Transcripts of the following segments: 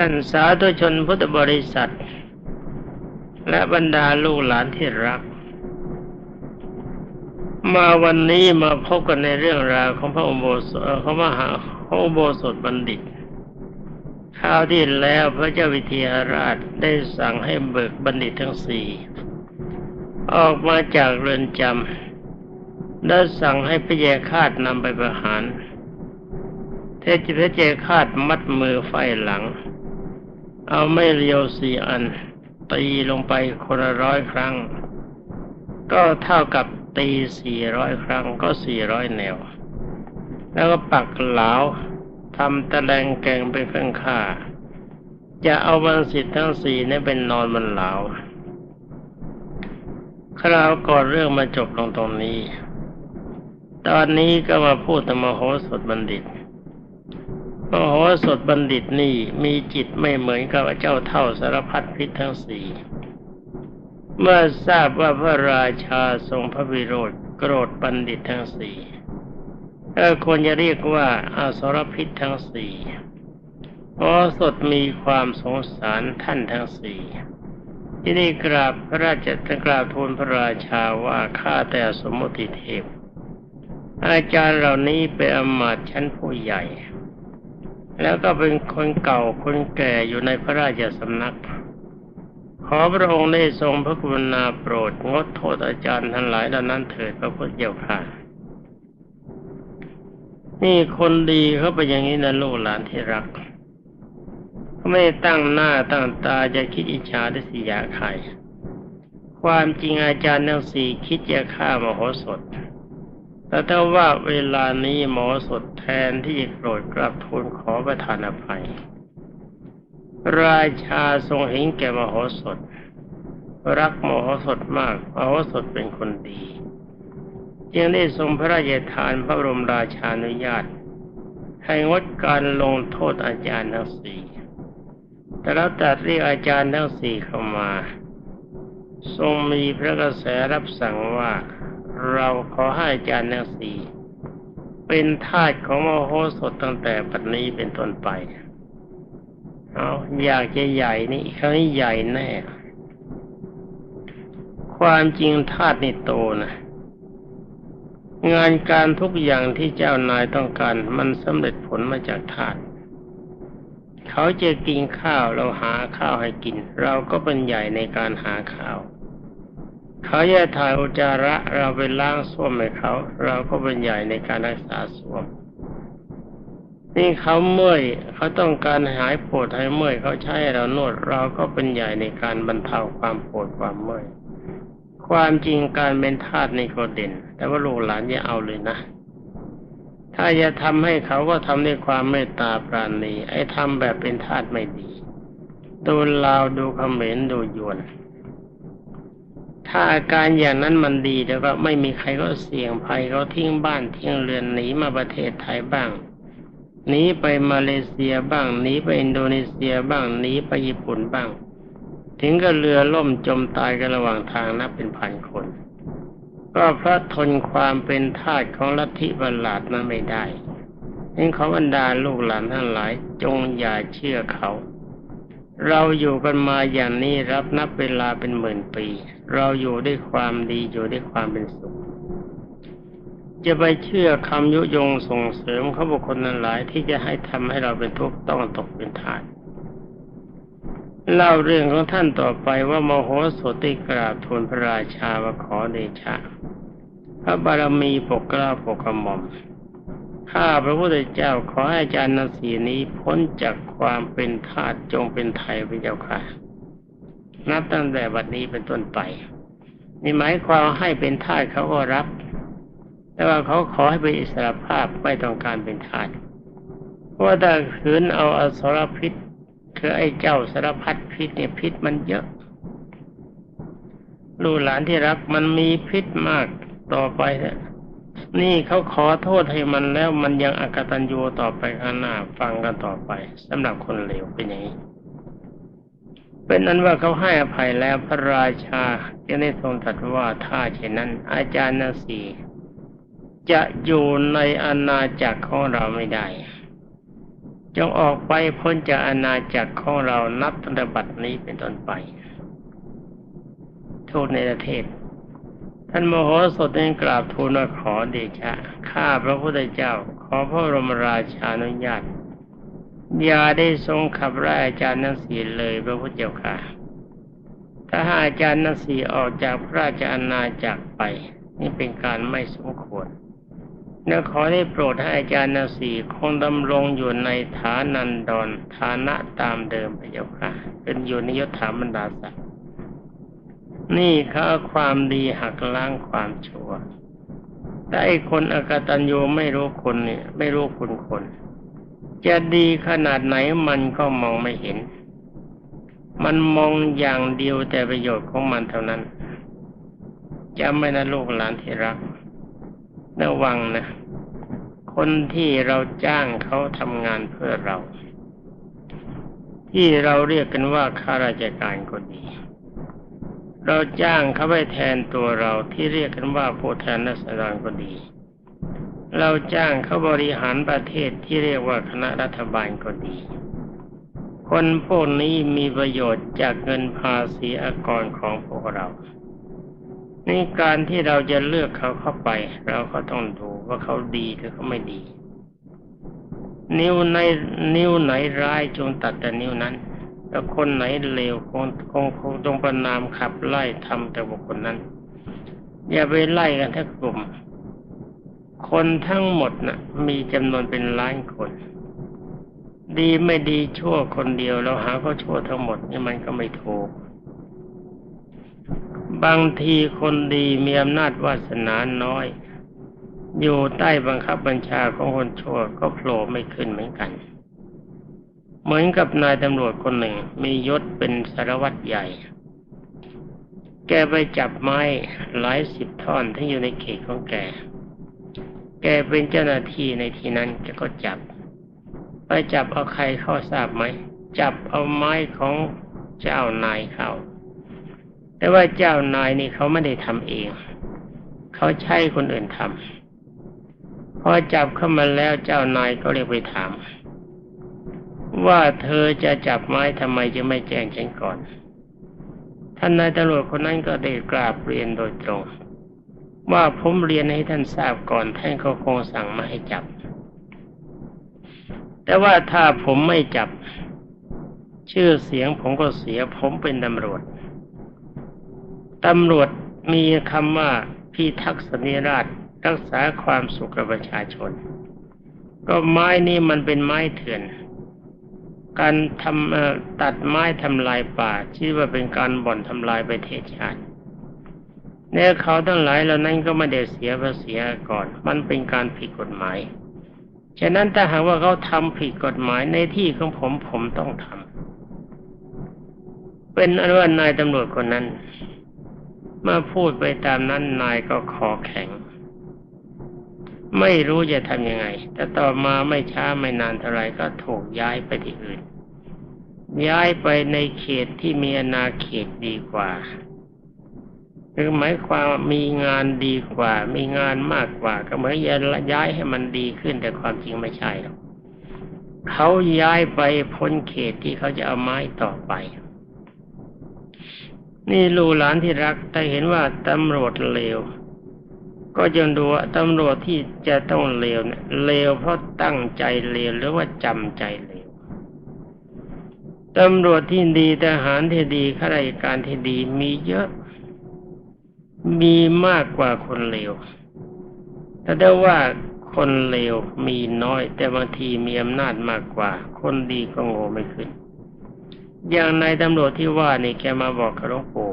ท่านสาธุชนพุทธบริษัท และบรรดาลูกหลานที่รัก มาวันนี้มาพบกันในเรื่องราวของพระอุโบสถของมหาพระอุโบสถบัณฑิตคราวที่แล้วพระเจ้าวิเทหราชได้สั่งให้เบิกบัณฑิตทั้งสี่ออกมาจากเรือนจำได้สั่งให้พระเยคาดนำไปประหารเทจิพระเจคาดมัดมือไฟหลัง เอาไม่เรียวสี่อัน ตีลงไปคนละร้อยครั้ง ก็เท่ากับตีสี่ร้อยครั้งก็สี่ร้อยแนว แล้วก็ปักเหลาทำตะแลงแกงเป็นเครื่องฆ่า จะเอาบันสิทธ์ทั้งสี่นี้เป็นนอนบนเหลาคราวก่อนเรื่องมาจบลงตรงนี้ ตอนนี้ก็มาพูดธรรมโหสถบัณฑิต มโหสถบัณฑิตนี่มีจิตไม่เหมือนกับเจ้าเท่าสารพัดพิษทั้งสี่ เมื่อทราบว่าพระราชาทรงพระวิโรธโกรธบัณฑิตทั้งสี่เออควรจะเรียกว่าอาสรพิษทั้งสี่โอสถมีความสงสารท่านทั้งสี่ที่นี่กราบพระราชกราบทูลพระราชาว่าข้าแต่สมมติเทพ อาจารย์เหล่านี้เป็นอมาตย์ชั้นผู้ใหญ่ แล้วก็เป็นคนเก่าคนแก่อยู่ในพระราชสำนัก ขอพระองค์ได้ทรงพระกรุณาโปรดงดโทษอาจารย์ทั้งหลายเหล่านั้นเถิดพระพุทธเจ้าค่ะนี่คนดีเขาเป็นอย่างนี้นะลูกหลานที่รักเขาไม่ตั้งหน้าตั้งตาจะคิดอิจฉาได้สิยาใครความจริงอาจารย์ทั้งสี่คิดจะฆ่ามโหสถ แต่ถ้าว่าเวลานี้หมอสดแทนที่โกรธกราบทูลขอประทานอภัย ราชาทรงเห็นแก่มโหสถ รักมโหสถมากมโหสถเป็นคนดี จึงได้ทรงพระราชทานพระบรมราชานุญาต ให้งดการลงโทษอาจารย์ทั้งสี่แต่แล้วตัดเรียกอาจารย์ทั้งสี่เข้ามา ทรงมีพระกระแสรับสั่งว่า เราขอให้อาจารย์ทั้งสี่เป็นทาสของมโหสถตั้งแต่ปัจนี้เป็นต้นไป เอาอยากจะใหญ่นี่ครั้งนี้ใหญ่แน่ ความจริงทาสนี่โตนะงานการทุกอย่างที่เจ้านายต้องการมันสำเร็จผลมาจากทาสเขาจะกินข้าวเราหาข้าวให้กิน เราก็เป็นใหญ่ในการหาข้าว เขาแยกถ่ายอุจจาระเราไปล้างส้วมให้เขา เราก็เป็นใหญ่ในการรักษาส้วม นี่เขาเมื่อยเขาต้องการหายปวดหายเมื่อยเขาใช้เรานวด เราก็เป็นใหญ่ในการบรรเทาความปวดความเมื่อยความจริงการเป็นทาสในก็เด่น แต่ว่าลูกหลานอย่าเอาเลยนะ ถ้าจะทำให้เขาก็ทำด้วยความเมตตาปราณีไอ้ทำแบบเป็นทาสไม่ดี ดูลาวดูเขมรดูยวน ถ้าอาการอย่างนั้นมันดีแล้วก็ไม่มีใครก็เสี่ยงภัยเขาทิ้งบ้านทิ้งเรือนหนีมาประเทศไทยบ้างหนีไปมาเลเซียบ้างหนีไปอินโดนีเซียบ้างหนีไปญี่ปุ่นบ้าง ถึงก็เรือล่มจมตายกันระหว่างทางนับเป็นพันคน ก็เพราะทนความเป็นทาสของลัทธิบัลลาดนั้นไม่ได้นี่เขาบรรดาลูกหลานทั้งหลายจงอย่าเชื่อเขา เราอยู่กันมาอย่างนี้รับนับเวลาเป็นหมื่นปี เราอยู่ด้วยความดีอยู่ด้วยความเป็นสุข จะไปเชื่อคำยุยงส่งเสริมเขาบุคคลนั้นหลายที่จะให้ทำให้เราเป็นทุกข์ต้องตกเป็นทาสเล่าเรื่องของท่านต่อไปว่าโมโหสติกราบทูลพระราชาว่าขอเดชะ พระบารมีปกกล้าปกกระหม่อม ข้าพระพุทธเจ้าขอให้อาจารย์นาสีนี้พ้นจากความเป็นทาสจงเป็นไทยพระเจ้าค่ะ นับตั้งแต่บัดนี้เป็นต้นไป นี่หมายความให้เป็นทาสเขาก็รับ แต่ว่าเขาขอให้เป็นอิสระภาพไม่ต้องการเป็นทาสเพราะถ้าขืนเอาอสรพิษคือไอ้เจ้าสารพัดพิษเนี่ยพิษมันเยอะ ลูกหลานที่รักมันมีพิษมากต่อไปเนี่ย นี่เขาขอโทษให้มันแล้วมันยังอากตันยูต่อไปข้างหน้าฟังกันต่อไปสำหรับคนเลวเป็นอย่างนี้ เป็นนั้นว่าเขาให้อภัยแล้วพระราชาจะได้ทรงตรัสว่าถ้าเช่นนั้น อาจารย์นาสีจะอยู่ในอาณาจักรของเราไม่ได้ จงออกไปพ้นจากอาณาจักรของเรานับตั้งแต่บัดนี้เป็นต้นไปทูตในประเทศ ท่านโมโหสถนั้นกราบทูลว่าขอเดชะ ข้าพระพุทธเจ้า ขอพระบรมราชานุญาต อย่าได้ทรงขับไล่อาจารย์นัสีเลยพระพุทธเจ้าค่ะ ถ้าหาอาจารย์นัสีออกจากพระราชอาณาจักรไป นี่เป็นการไม่สมควรและขอได้โปรดให้อาจารย์นาสีคงดำรงอยู่ในฐานันดรฐานะตามเดิมพระเจ้าค่ะ เป็นอยู่ในยศถาบรรดาศักดิ์ นี่เขาความดีหักล้างความชั่วแต่ไอ้คนอกตัญญูไม่รู้คนเนี่ย ไม่รู้คุณคน จะดีขนาดไหนมันก็มองไม่เห็น มันมองอย่างเดียวแต่ประโยชน์ของมันเท่านั้นจะไม่นะลูกหลานที่รักระวังนะ คนที่เราจ้างเขาทำงานเพื่อเรา ที่เราเรียกกันว่าข้าราชการก็ดี เราจ้างเขาไปแทนตัวเราที่เรียกกันว่าผู้แทนนักดรก็ดี เราจ้างเขาบริหารประเทศที่เรียกว่าคณะรัฐบาลก็ดี คนพวกนี้มีประโยชน์จากเงินภาษีอากรของพวกเราในการที่เราจะเลือกเขาเข้าไป เราก็ต้องดูว่าเขาดีหรือเขาไม่ดี นิ้วในนิ้วไหนร้ายจงตัดแต่นิ้วนั้น แล้วคนไหนเลวคงคงคงจงประนามขับไล่ทำแต่บุคคลนั้น อย่าไปไล่กันทั้งกลุ่ม คนทั้งหมดนะ่ะ มีจำนวนเป็นล้านคน ดีไม่ดีชั่วคนเดียวเราหาเขาชั่วทั้งหมดนี่มันก็ไม่ถูก บางทีคนดีมีอำนาจวาสนาน้อย อยู่ใต้บังคับบัญชาของคนชั่วก็โผล่ไม่ขึ้นเหมือนกัน เหมือนกับนายตำรวจคนหนึ่ง มียศเป็นสารวัตรใหญ่ แกไปจับไม้หลายสิบท่อนที่อยู่ในเขตของแก แกเป็นเจ้าหน้าที่ในที่นั้นแกก็จับ ไปจับเอาใครเข้าทราบไหม จับเอาไม้ของเจ้านายเขาแต่ว่าเจ้านายนี่เขาไม่ได้ทำเอง เขาใช้คนอื่นทำพอจับเข้ามาแล้วเจ้านายก็เรียกไปถาม ว่าเธอจะจับไม้ทำไมจะไม่แจ้งฉันก่อน ท่านนายตำรวจคนนั้นก็ได้กราบเรียนโดยตรง ว่าผมเรียนให้ท่านทราบก่อนท่านเขาคงสั่งมาให้จับ แต่ว่าถ้าผมไม่จับ ชื่อเสียงผมก็เสียผมเป็นตำรวจตำรวจมีคำว่าพิทักษ์สนิราชรักษาความสุขประชาชน ก็ไม้นี่มันเป็นไม้เถื่อน การทำตัดไม้ทำลายป่าชื่อว่าเป็นการบ่อนทำลายประเทศชาติเนี่ยเขาทั้งหลายเหล่านั้นก็ไม่ได้เสียภาษีก่อน มันเป็นการผิดกฎหมาย ฉะนั้นถ้าหากว่าเขาทำผิดกฎหมายในที่ของผมผมต้องทำเป็นอนุว่านายตำรวจคนนั้นเมื่อพูดไปตามนั้นนายก็คอแข็ง ไม่รู้จะทำยังไง แต่ต่อมาไม่ช้าไม่นานเท่าไรก็ถูกย้ายไปที่อื่น ย้ายไปในเขตที่มีอาณาเขตดีกว่าคือหมายความมีงานดีกว่า มีงานมากกว่า ก็เหมือนย้ายให้มันดีขึ้นแต่ความจริงไม่ใช่หรอกเขาย้ายไปพ้นเขตที่เขาจะเอาไม้ต่อไป นี่ลูกหลานที่รักแต่เห็นว่าตำรวจเลว ก็จงดูว่าตำรวจที่จะต้องเลวเนี่ยเลวเพราะตั้งใจเลวหรือว่าจำใจเลว ตำรวจที่ดีทหารที่ดีข้าราชการที่ดีมีเยอะ มีมากกว่าคนเลวแต่ได้ว่าคนเลวมีน้อย แต่บางทีมีอำนาจมากกว่า คนดีก็โง่ไม่ขึ้น อย่างนายตำรวจที่ว่านี่แกมาบอกกับหลวงปู่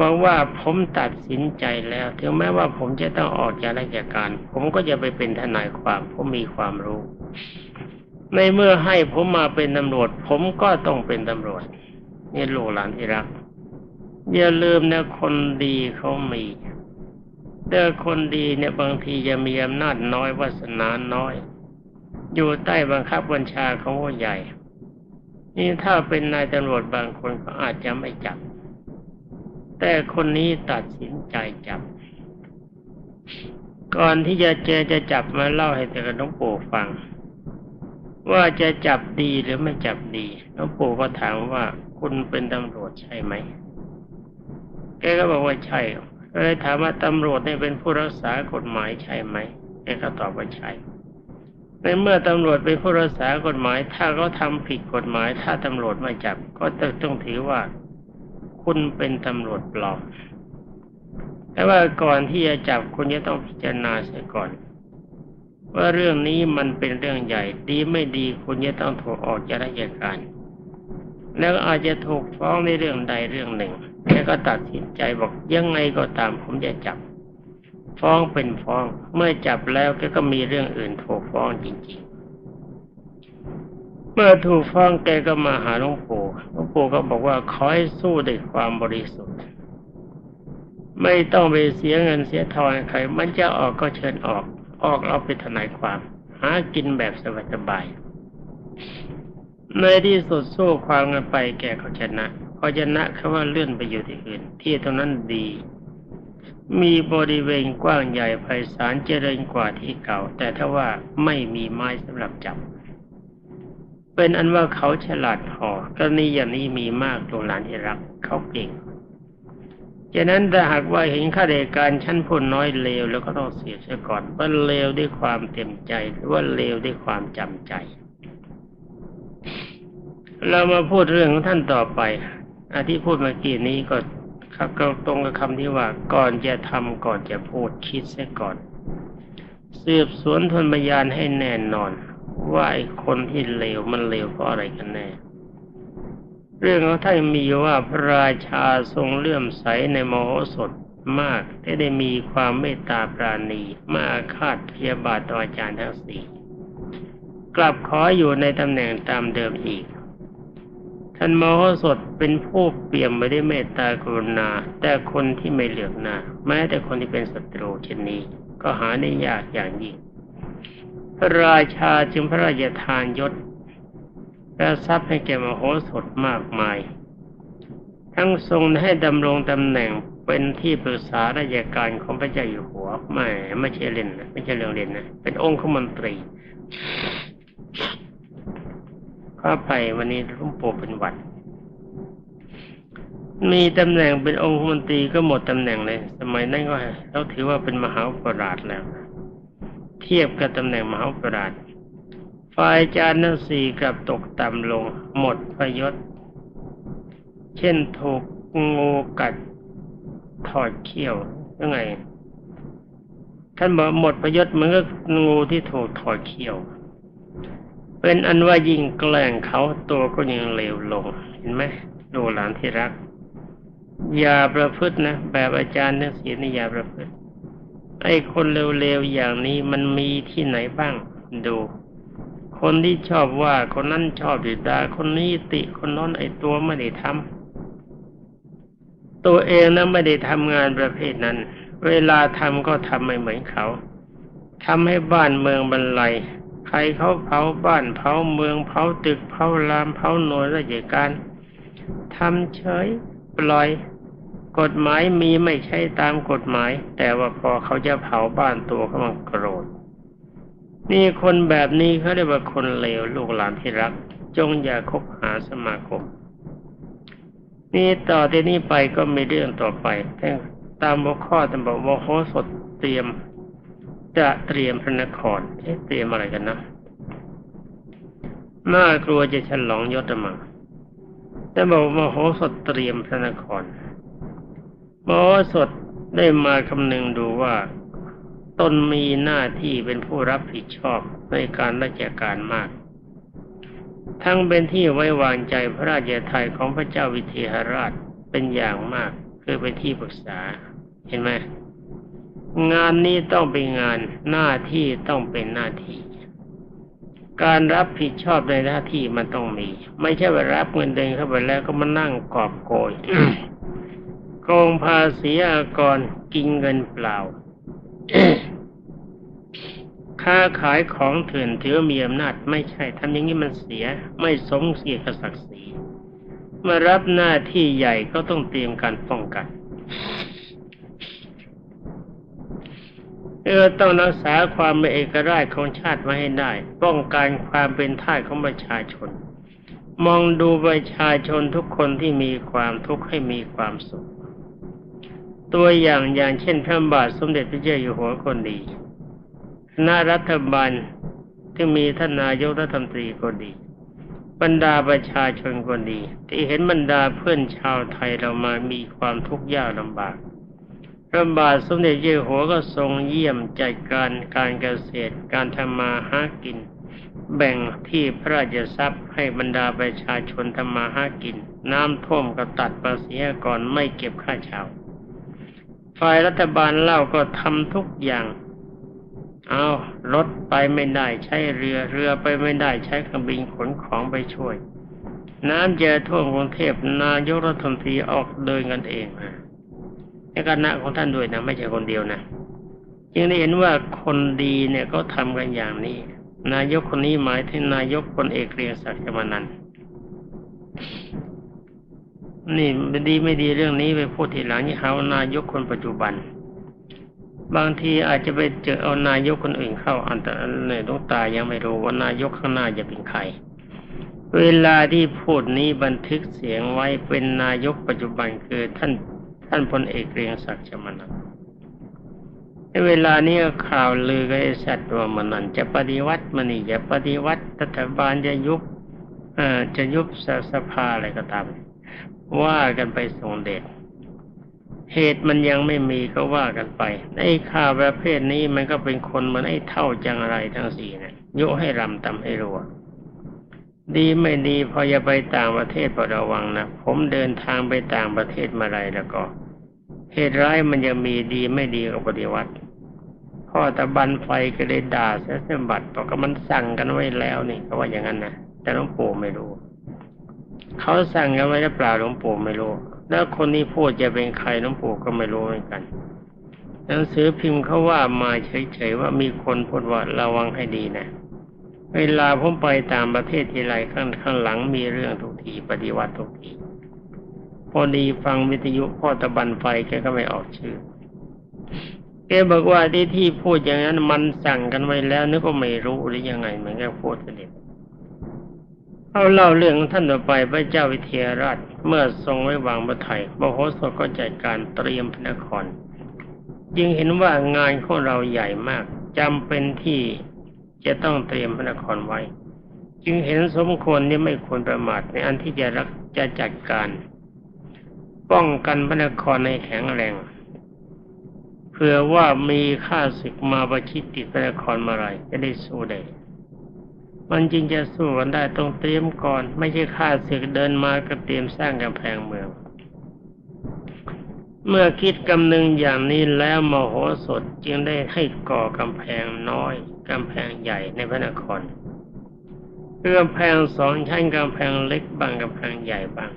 บอกว่าผมตัดสินใจแล้ว ถึงแม้ว่าผมจะต้องออกจากราชการ ผมก็จะไปเป็นทนายความผมมีความรู้ ในเมื่อให้ผมมาเป็นตำรวจ ผมก็ต้องเป็นตำรวจ นี่ลูกหลานที่รัก อย่าลืมนะคนดีเขามีแต่คนดีเนี่ยบางทีจะมีอำนาจน้อยวาสนาน้อย อยู่ใต้บังคับบัญชาเของผู้ใหญ่ นี่ถ้าเป็นนายตำรวจบางคนก็อาจจะไม่จับ แต่คนนี้ตัดสินใจจับ ก่อนที่จะเจอจะจับมาเล่าให้แต่กับน้องปู่ฟัง ว่าจะจับดีหรือไม่จับดีหลวงปู่ก็ถามว่าคุณเป็นตำรวจใช่ไหมแกก็บอกว่าใช่ก็เลยถามว่าตำรวจเนี่ยเป็นผู้รักษากฎหมายใช่ไหมแกก็ตอบว่าใช่ในเมื่อตำรวจเป็นผู้รักษากฎหมาย ถ้าเขาทำผิดกฎหมาย ถ้าตำรวจไม่จับ ก็ต้องถือว่า คุณเป็นตำรวจปลอมแต่ว่าก่อนที่จะจับคุณจะต้องพิจารณาเสียก่อน ว่าเรื่องนี้มันเป็นเรื่องใหญ่ ดีไม่ดีคุณจะต้องถูกออกจากราชการ แล้วอาจจะถูกฟ้องในเรื่องใดเรื่องหนึ่งแกก็ตัดสินใจบอกยังไงก็ตามผมจะจับ ฟ้องเป็นฟ้อง เมื่อจับแล้วแกก็มีเรื่องอื่นถูกฟ้องจริง ๆ เมื่อถูกฟ้องแกก็มาหาหลวงปู่หลวงปู่ก็บอกว่าขอให้สู้ด้วยความบริสุทธิ์ไม่ต้องไปเสียเงินเสียทองใคร มันจะออกก็เชิญออก ออกเอาไปทนายความหากินแบบสบายๆในที่สุดสู้ความกันไปแกก็ชนะพอชนะเขาว่าเลื่อนไปอยู่ที่อื่น ที่ตรงนั้นดี มีบริเวณกว้างใหญ่ไพศาลเจริญกว่าที่เก่า แต่ถ้าว่าไม่มีไม้สำหรับจับ เป็นอันว่าเขาฉลาดพอกรณีอย่างนี้มีมากตรงหลานที่รักเขาเก่ง ฉะนั้นถ้าหากว่าเห็นข้าราชการชั้นผู้น้อยเลวแล้วก็ต้องเสียเสียก่อนว่าเลวด้วยความเต็มใจหรือว่าเลวด้วยความจำใจ เรามาพูดเรื่องของท่านต่อไปอาที่พูดเมื่อกี้นี้ก็ครับก็ตรงกับคำที่ว่าก่อนจะทำก่อนจะพูดคิดเสียก่อน สืบสวนทนพยานให้แน่นอน ว่าไอ้คนที่เลวมันเลวเพราะอะไรกันแน่ เรื่องของท่านมีว่าพระราชาทรงเลื่อมใสในมโหสถมากได้ได้มีความเมตตาปราณีมาอาฆาตพยาบาทต่ออาจารย์ทั้งสี่กลับขออยู่ในตำแหน่งตามเดิมอีก ท่านมโหสถเป็นผู้เปี่ยมไปด้วยเมตตากรุณา แต่คนที่ไม่เหลือกหน้าแม้แต่คนที่เป็นศัตรูเช่นนี้ ก็หาได้ยากอย่างยิ่งพระราชาจึงพระราชทานยศ และทรัพย์ให้แก่มโหสถมากมาย ทั้งทรงให้ดำรงตำแหน่งเป็นที่ปรึกษาราชการของพระเจ้าอยู่หัวไม่ไม่ใช่เล่นนะไม่ใช่เรื่องเล่นนะเป็นองค์ขมนตรีข้าไปวันนี้รุ่มโปเป็นวัดมีตำแหน่งเป็นองค์มนตรีก็หมดตำแหน่งเลย สมัยนั้นก็เราถือว่าเป็นมหาปราชแล้ว เทียบกับตำแหน่งมหาปราช ฝ่ายจารย์สี่กลับตกต่ำลง หมดประยศ เช่นถูกงูกัดถอดเขี้ยวยังไง ท่านบอกหมดประยศมือนกับงูที่ถูกถอดเขี้ยว เป็นอันว่ายิ่งแกล้งเขาตัวก็ยังเลวลง เห็นไหมดูหลานที่รัก อย่าประพฤตินะแบบอาจารย์นักเสียนี่อย่าประพฤติไอ้คนเร็วๆอย่างนี้มันมีที่ไหนบ้าง ดู คนที่ชอบว่าคนนั้นชอบดิดาคนนี้ติคนน้นไอตัวไม่ได้ทำตัวเองนะไม่ได้ทำงานประเภทนั้น เวลาทำก็ทำไม่เหมือนเขาทำให้บ้านเมืองบรรลัยใครเขาเผาบ้านเผาเมืองเผาตึกเผารามเผาหน่วยราชการทำเฉยปล่อย กฎหมายมีไม่ใช่ตามกฎหมาย แต่ว่าพอเขาจะเผาบ้านตัวเขามันโกรธ นี่คนแบบนี้เขาเรียกว่าคนเลวลูกหลานที่รัก จงอย่าคบหาสมาคม นี่ต่อที่นี้ไปก็มีเรื่องต่อไปตามหัวข้อตามบอกว่าโหสดเตรียม จะเตรียมพระนครเอ๊ะเตรียมอะไรกันนะน่ากลัวจะฉลองยศมังแต่บอกมโหสถเตรียมพระนครมโหสถได้มาคำนึงดูว่า ตนมีหน้าที่เป็นผู้รับผิดชอบในการราชการมาก ทั้งเป็นที่ไว้วางใจพระราชทยของพระเจ้าวิเทหราชเป็นอย่างมากคือเป็นที่ปรึกษาเห็นไหมงานนี้ต้องเป็นงานหน้าที่ต้องเป็นหน้าที่ การรับผิดชอบในหน้าที่มันต้องมี ไม่ใช่ว่ารับเงินเดือนเข้าไปแล้วก็มานั่งกอบโกยโกงภาษีอากรกินเงินเปล่า ค้าขายของเถื่อนถือว่ามีอำนาจไม่ใช่ทำอย่างนี้มันเสีย ไม่สมเสียกับศักดิ์ศรีมื่อรับหน้าที่ใหญ่ก็ต้องเตรียมการป้องกันเออต้องรักษาความเป็นเอกราชของชาติไว้ให้ได้ ป้องกันความเป็นท่าของประชาชน มองดูประชาชนทุกคนที่มีความทุกข์ให้มีความสุข ตัวอย่างอย่างเช่นพระบาทสมเด็จพระเจ้าอยู่หัวคนดีคณะรัฐบาลที่มีท่านนายกรัฐมนตรีก็ดี บรรดาประชาชนก็ดี ที่เห็นบรรดาเพื่อนชาวไทยเรามามีความทุกข์ยากลำบากพระบาทสมเด็จเจ้าหัวก็ทรงเยี่ยมจัดการการเกษตร การทำมาหากิน แบ่งที่พระราชทรัพย์ให้บรรดาประชาชนทำมาหากิน น้ำท่วมก็ตัดภาษีก่อนไม่เก็บค่าเช่า ฝ่ายรัฐบาลเล่าก็ทำทุกอย่าง เอารถไปไม่ได้ใช้เรือเรือไปไม่ได้ใช้เครื่องบินขนของไปช่วย น้ำเจอท่วมกรุงเทพนายกรัฐมนตรีออกเดินกันเองนะในคณะของท่านด้วยนะไม่ใช่คนเดียวนะจึงได้เห็นว่าคนดีเนี่ยเขาทำกันอย่างนี้ นายกคนนี้หมายถึงนายกพลเอกเรียงศักดิ์มานัน นี่ไม่ดีไม่ดีเรื่องนี้ไปพูดทีหลังนี่เขานายกคนปัจจุบัน บางทีอาจจะไปเจอเอานายกคนอื่นเข้า อันต่เนี่ยลูกตายยังไม่รู้ว่านายกข้างหน้าจะเป็นใคร เวลาที่พูดนี้บันทึกเสียงไว้เป็นนายกปัจจุบันคือท่านท่านพลเอกเรียงศักดิ์ชมานันท์ในเวลานี้ข่าวลือกันไอ้สัตว์ตัวมันนั่นจะปฏิวัติมันนี่จะปฏิวัติรัฐบาลจะยุบเอ่อจะยุบสภาอะไรก็ตาม ว่ากันไปทรงเดชเหตุมันยังไม่มีก็ว่ากันไปไอ้ข่าวประเภทนี้มันก็เป็นคนเหมือนไอ้เท่าจังอะไรทั้งสี่เนี่ยยุให้รำตำให้รัวดีไม่ดีพอจะไปต่างประเทศพอระวังนะผมเดินทางไปต่างประเทศมาไรแล้วก็เหตุร้ายมันยังมีดีไม่ดีกับปฏิวัติพ่อตะบันไฟก็เลยด่าเสียสมบัติบอกว่ามันสั่งกันไว้แล้วนี่เขาว่าอย่างนั้นนะแต่หลวงปู่ไม่รู้ เขาสั่งกันไว้หรือเปล่าหลวงปู่ไม่รู้ แล้วคนนี้พูดจะเป็นใครหลวงปู่ก็ไม่รู้เหมือนกัน หนังสือพิมพ์เขาว่ามาเฉยๆว่ามีคนพูดว่าระวังให้ดีนะ เวลาผมไปตางประเทศทีไรข้างข้างหลังมีเรื่องทุกทีปฏิวัติทุกทีพอดีฟังวิทยุพ่อตะบันไฟแกก็ไม่ออกชื่อแกบอกว่าที่ที่พูดอย่างนั้นมันสั่งกันไว้แล้วนึกว่าไม่รู้หรือยังไงเหมือนแกพูดสนิท เอาเล่าเรื่องท่านต่อไปพระเจ้าวิเทหราชเมื่อทรงไว้วางพระไทยมโหสถก็จัดการเตรียมพระนคร จึงเห็นว่างานของเราใหญ่มากจำเป็นที่จะต้องเตรียมพระนครไว้ จึงเห็นสมควรนี่ไม่ควรประมาทในอันที่จะรักจะจัดการ ป้องกันพระนครในแข็งแรงเผื่อว่ามีข้าศึกมาประชิดติดพระนครเมื่อไรจะได้สู้ได้ มันจริงจะสู้กันได้ต้องเตรียมก่อน ไม่ใช่ข้าศึกเดินมาก็เตรียมสร้างกำแพงเมือง เมื่อคิดกำนึงอย่างนี้แล้วมโหสถจึงได้ให้ก่อกำแพงน้อยกำแพงใหญ่ในพระนครคือกำแพงสองชั้นกำแพงเล็กบางกำแพงใหญ่บาง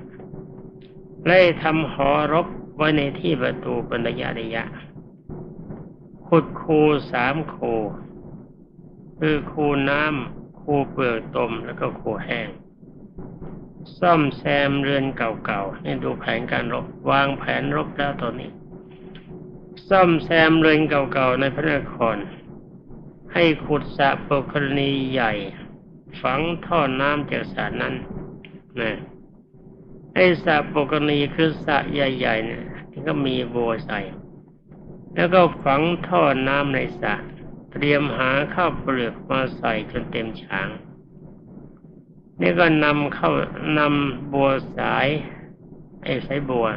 ไล่ทำหอรบไว้ในที่ประตูเป็นระยะระยะขุดคูสามคูคือคูน้ำ คูเปลือกตมแล้วก็คูแห้ง ซ่อมแซมเรือนเก่าๆนี่ดูแผนการรบวางแผนรบแล้วตอนนี้ ซ่อมแซมเรือนเก่าๆในพระนคร ให้ขุดสระปกรณีใหญ่ ฝังท่อน้ำจากสระนั้นนะไอ้สระปกรณีคือสระใหญ่ๆเนี่ยก็มีโบใส่แล้วก็ฝังท่อน้ำในสระ เตรียมหาข้าวเปลือกมาใส่จนเต็มฉาง นี่ก็นำเข้านำบัวสาย ไอ้สายบัว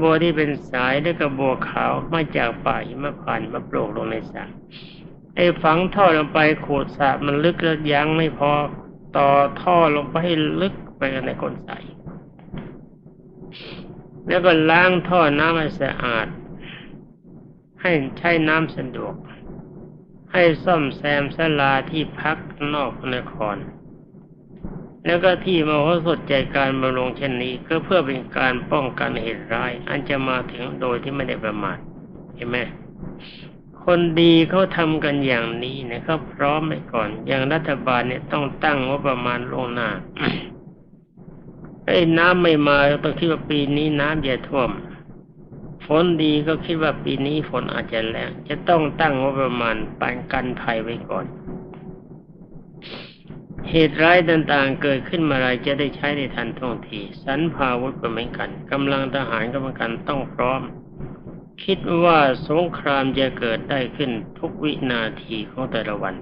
บัวที่เป็นสายแล้วก็บัวขาวมาจากป่าหิมพานมาโปรกลงในสระไอ้ฝังท่อลงไปขูดสระมันลึกแล้วยังไม่พอต่อท่อลงไปให้ลึกไปกันในก้นสายแล้วก็ล้างท่อน้ำให้สะอาด ให้ใช้น้ำสะดวก ให้ซ่อมแซมศาลาที่พักนอกนคร แล้วก็ที่มโหสถใจการบำรุงเช่นนี้ก็เพื่อเป็นการป้องกันเหตุร้าย อันจะมาถึงโดยที่ไม่ได้ประมาทเห็นไหมคนดีเขาทำกันอย่างนี้นี่ยเขาพร้อมไว้ก่อน อย่างรัฐบาลเนี่ยต้องตั้งว่าประมาณลงหน้าไอ้น้ำไม่มาต้องคิดว่าปีนี้น้ำจะท่วม ฝนดีก็คิดว่าปีนี้ฝนอาจจะแรงจะต้องตั้งงบประมาณปานกันภัยไว้ก่อน เหตุร้ายต่างๆ เกิดขึ้นมาอะไรจะได้ใช้ในทันท่วงทีสันพาวุธก็เหมือนกันกำลังทหารก็เหมือนกันต้องพร้อม คิดว่าสงครามจะเกิดได้ขึ้นทุกวินาทีของแต่ละวัน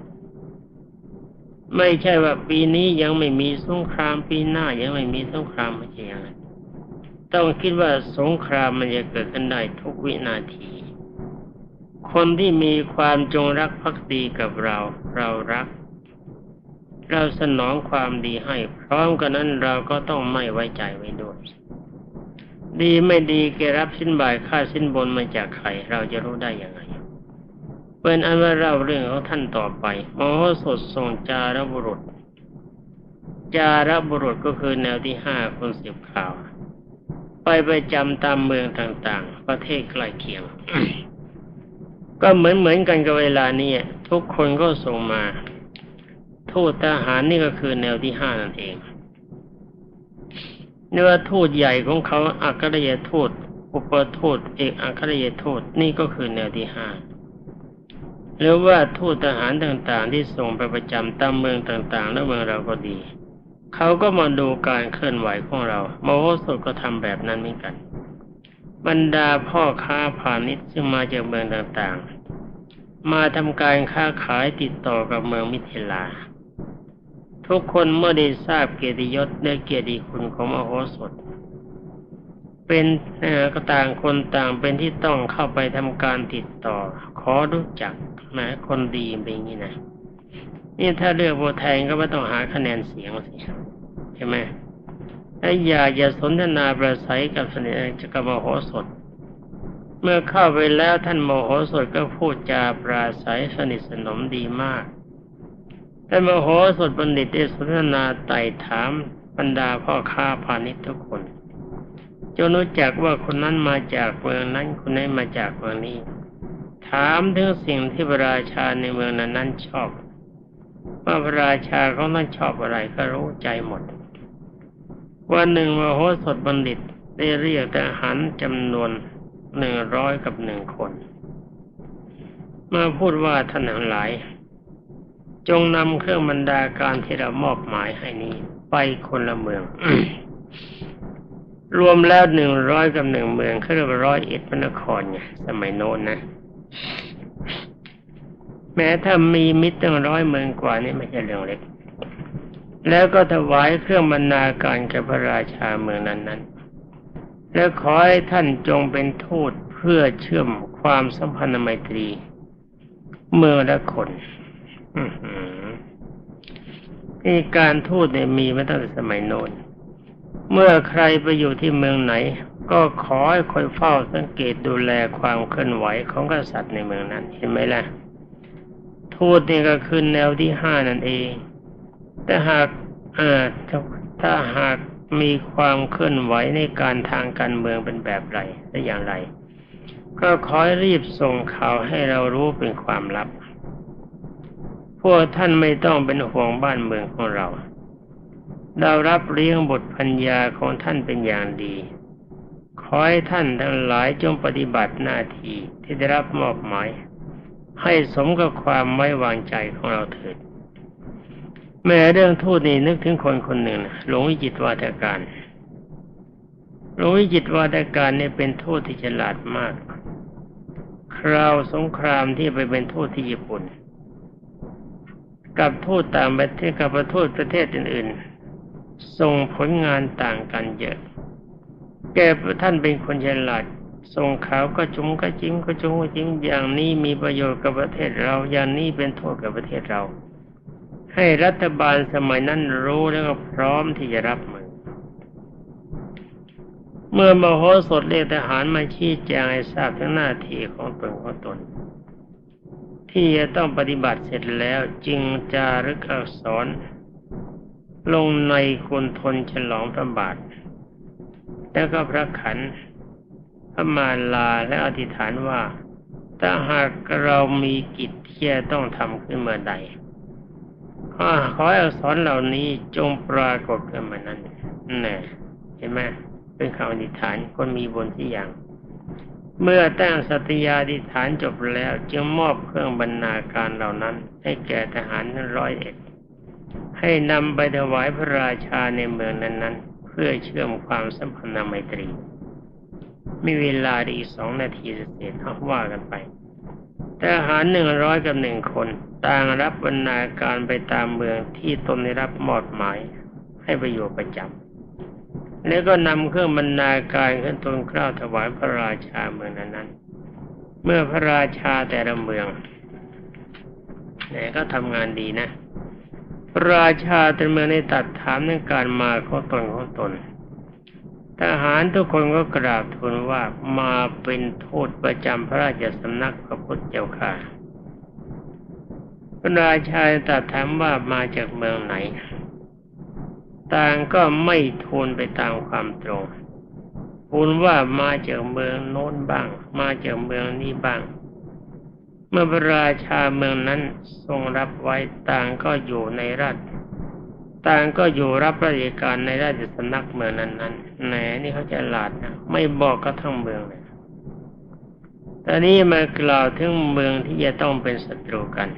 ไม่ใช่ว่าปีนี้ยังไม่มีสงครามปีหน้ายังไม่มีสงครามไม่ใช่อย่างนั้น ต้องคิดว่าสงครามมันจะเกิดขึ้นได้ทุกวินาที คนที่มีความจงรักภักดีกับเรา เรารัก เราสนองความดีให้ พร้อมกันนั้นเราก็ต้องไม่ไว้ใจไว้ด้วย ดีไม่ดีแกรับสิ้นบายค่าสิ้นบนมาจากใครเราจะรู้ได้ยังไงเป็นอันว่าเล่าเรื่องของท่านต่อไปมโหสถทรงจารบุรุษ จารบุรุษก็คือแนวที่ห้าคนสิบข่าว ไปไปจำตามเมืองต่างๆ ประเทศใกล้เคียง ก็เหมือนเหมือนกันกับเวลานี้ทุกคนก็ส่งมาทูตทหารนี่ก็คือแนวที่ห้านั่นเองเนี่ว่าทูตใหญ่ของเขาอัครเยทูตอุปทูตเอกอัครเยทูตนี่ก็คือแนวที่ห้าหรือว่าทูตทหารต่างๆ ที่ส่งไปประจำตามเมืองต่างๆ และเมืองเราก็ดี เขาก็มาดูการเคลื่อนไหวของเราโมโหสถก็ทำแบบนั้นเหมือนกัน บรรดาพ่อค้าพาณิชย์ซึ่งมาจากเมืองต่างๆ มาทำการค้าขายติดต่อกับเมืองมิถิลา ทุกคนเมื่อได้ทราบเกียรติยศและเกียรติคุณของมโหสถ เป็นก็ต่างคนต่างเป็นที่ต้องเข้าไปทำการติดต่อ ขอรู้จักแหมคนดีเป็นอย่างนี้นะ นี่ถ้าเลือกโบแทนก็ไม่ต้องหาคะแนนเสียงสิใช่ไหมถ้อยากจะสนทนาประสัยกับสนิทกับมโหสถ เมื่อเข้าไปแล้วท่านโมโหสถก็พูดจาปราศัยสนิทสนมดีมากท่านโมโหสถบัณฑิตได้สนทนาไต่ถามบรรดาพ่อค้าพาณิชย์ทุกคนจนรู้จักว่าคนนั้นมาจากเมืองนั้นคนนี้มาจากเมืองนี้ ถามถึงสิ่งที่พระราชาในเมืองนั้นนั้นชอบ ว่าพระราชาเขาท่านชอบอะไรก็รู้ใจหมด วันหนึ่งมโหสถบัณฑิตได้เรียกทหารจำนวนหนึ่งร้อยกับหนึ่งคน มาพูดว่าท่านทั้งหลาย จงนำเครื่องบรรดาการที่เรามอบหมายให้นี้ ไปคนละเมือง รวมแล้วหนึ่งร้อยกับหนึ่งเมืองเขาเรียกว่าร้อยเอ็ดพระนครไงสมัยโน้นนะ แม้ถ้ามีมิตรตั้งร้อยเมืองกว่านี่ไม่ใช่เรื่องเล็ก แล้วก็ถวายเครื่องบรรณาการแก่พระราชาเมืองนั้นๆแล้วขอให้ท่านจงเป็นทูตเพื่อเชื่อมความสัมพันธไมตรี เมืองและคนอื้อหือนี่การทูตเนี่ยมีมาตั้งแต่สมัยโน้น เมื่อใครไปอยู่ที่เมืองไหน ก็ขอให้คอยเฝ้าสังเกตดูแลความเคลื่อนไหวของกษัตริย์ในเมืองนั้น เห็นไหมล่ะ ทูตนี่ก็คือแนวที่ห้านั่นเอง แต่หากเอ่อถ้าถ้าหากมีความเคลื่อนไหวในการทางการเมืองเป็นแบบไรและอย่างไร ก็ขอให้รีบส่งข่าวให้เรารู้เป็นความลับ พวกท่านไม่ต้องเป็นห่วงบ้านเมืองของเรา เรารับเลี้ยงบทพัญญาของท่านเป็นอย่างดี ขอให้ท่านทั้งหลายจงปฏิบัติหน้าที่ที่ได้รับมอบหมาย ให้สมกับความไว้วางใจของเราเถิด แม้เรื่องทูตนี่นึกถึงคนคนหนึ่งหลวงวิจิตวาทการหลวงวิจิตวาทการเนี่ยเป็นทูตที่ฉลาดมาก คราวสงครามที่ไปเป็นทูตที่ญี่ปุ่น กับทูตต่างประเทศกับทูตประเทศอื่นๆส่งผลงานต่างกันเยอะ แกท่านเป็นคนฉลาด ส่งข่าวก็จุงก็จิ้มก็จุงก็จิ้มอย่างนี้มีประโยชน์กับประเทศเรา อย่างนี้เป็นโทษกับประเทศเรา ให้รัฐบาลสมัยนั้นรู้แล้วก็พร้อมที่จะรับมือ เมื่อมโหสถเรียกทหารมาชี้แจงให้ทราบทั้งหน้าที่ของตนของตน ที่จะต้องปฏิบัติเสร็จแล้วจึงจารึกอักษรลงในคุณทนฉลองพระบาท แล้วก็พระขัน พระมาลาและอธิษฐานว่าถ้าหากเรามีกิจที่จะต้องทำขึ้นเมื่อใดขอขอให้อักษรเหล่านี้จงปรากฏขึ้นมานั้นแน่เห็นไหมเป็นคำอธิษฐานคนมีบุญที่อย่าง เมื่อตั้งสัตยาธิษฐานจบแล้วจึงมอบเครื่องบรรณาการเหล่านั้น ให้แก่ทหารทั้งร้อยเอ็ดให้นำไปถวายพระราชาในเมืองนั้นๆ เพื่อเชื่อมความสัมพันธไมตรี มีเวลาอีกสองนาทีเสร็จว่ากันไปทหารหนึ่งร้อยกับหนึ่งคน ต่างรับบรรณาการไปตามเมืองที่ตนได้รับมอบหมายให้ไปอยู่ประจำแล้วก็นำเครื่องบรรณาการขึ้นตนกล้าวถวายพระราชาเมืองนั้นเมื่อพระราชาแต่ละเมืองเนี่ก็ทำงานดีนะ พระราชาแต่เมืองได้ตัดถามในการมาของตนของตน ทหารทุกคนก็กราบทูลว่ามาเป็นทูตประจำพระราชสำนักพระพุทธเจ้าค่ะพระราชาตรัสถามว่ามาจากเมืองไหน ต่างก็ไม่ทูลไปตามความตรงทูลว่ามาจากเมืองโน้นบ้าง มาจากเมืองนี้บ้าง เมื่อพระราชาเมืองนั้นทรงรับไว้ต่างก็อยู่ในราช ต่างก็อยู่รับราชการในราชสำนักเมืองนั้นๆแหนนี่เขาจะหลาดนะไม่บอกก็ทั้งเมืองเลยตอนนี้มากล่าวถึงเมืองที่จะต้องเป็นศัตรูกัน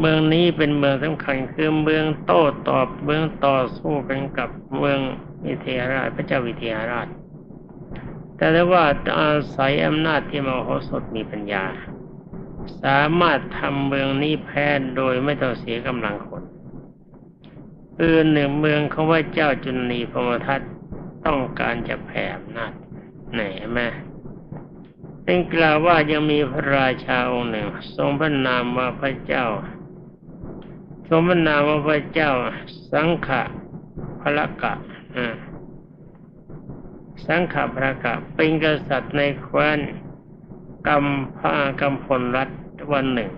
เมืองนี้เป็นเมืองสำคัญคือเมืองโต้ตอบเมืองต่อสู้กันกับเมืองวิเทหราชพระเจ้าวิเทหราช แต่ได้ว่าอาศัยอำนาจที่มโหสถมีปัญญา สามารถทำเมืองนี้แพ้โดยไม่ต้องเสียกำลังคน คือหนึ่งเมืองเขาว่าเจ้าจุนีพมทัตต้องการจะแผ่อำนาจไหนแม่เป็นกล่าวว่ายังมีพระราชาองค์หนึ่ง ทรงพระนามว่าพระเจ้า ทรงพระนามว่าพระเจ้า สังขะพระกะสังขะพระกะเป็นกษัตริย์ในแคว้นกำพากำพลรัฐวันหนึ่ง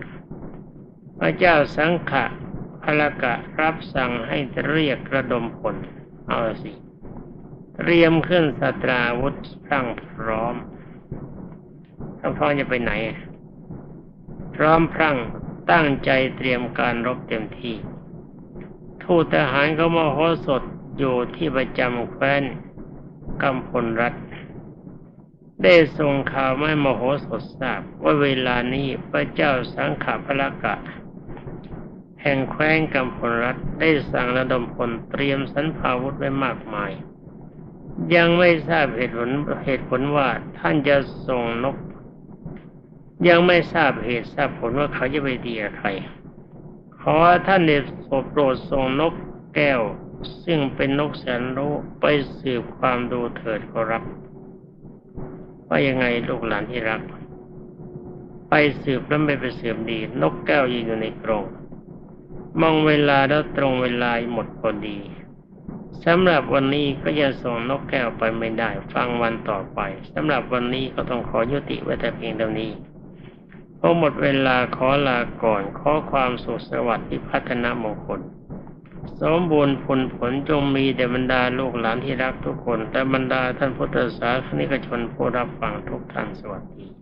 พระเจ้าสังขะ พระกะรับสั่งให้เรียกระดมพลเอาสิ เตรียมขึ้นสตราวุธพรั่งพร้อมถ้าพร้อจะไปไหน พร้อมพรั่งตั้งใจเตรียมการรบเต็มที่ ทูตทหารก็มาโหสดอยู่ที่ประจำแคว้นกำพลรัฐ ได้ส่งข่าวไม่มโหสถทราบว่าเวลานี้พระเจ้าสังขพระกะ แห่งแคว้นกำพลรัฐได้สั่งระดมพลเตรียมสันพาวุธไว้มากมาย ยังไม่ทราบเหตุผลเหตุผลว่าท่านจะส่งนก ยังไม่ทราบเหตุทราบผลว่าเขาจะไปดีกับใคร ขอท่านเดชโปรดส่งนกแก้ว ซึ่งเป็นนกแสนรู้ไปสืบความดูเถิดขอรับ ว่ายังไงลูกหลานที่รัก ไปสืบแล้วไม่ไปสืบดี นกแก้วยืนอยู่ในกรง มองเวลาแล้วตรงเวลาหมดพอดีสำหรับวันนี้ก็จะส่งนกแก้วไปไม่ได้ ฟังวันต่อไปสำหรับวันนี้ก็ต้องขอยุติไว้แต่เพียงเท่านี้พอหมดเวลาขอลาก่อนขอความสุขสวัสดิ์ที่พัฒนามงคลสมบูรณ์ผลผลจงมีแด่บรรดาลูกหลานที่รักทุกคน แต่บรรดาท่านพุทธศาสนิกชนผู้รับฟังทุกท่านสวัสดี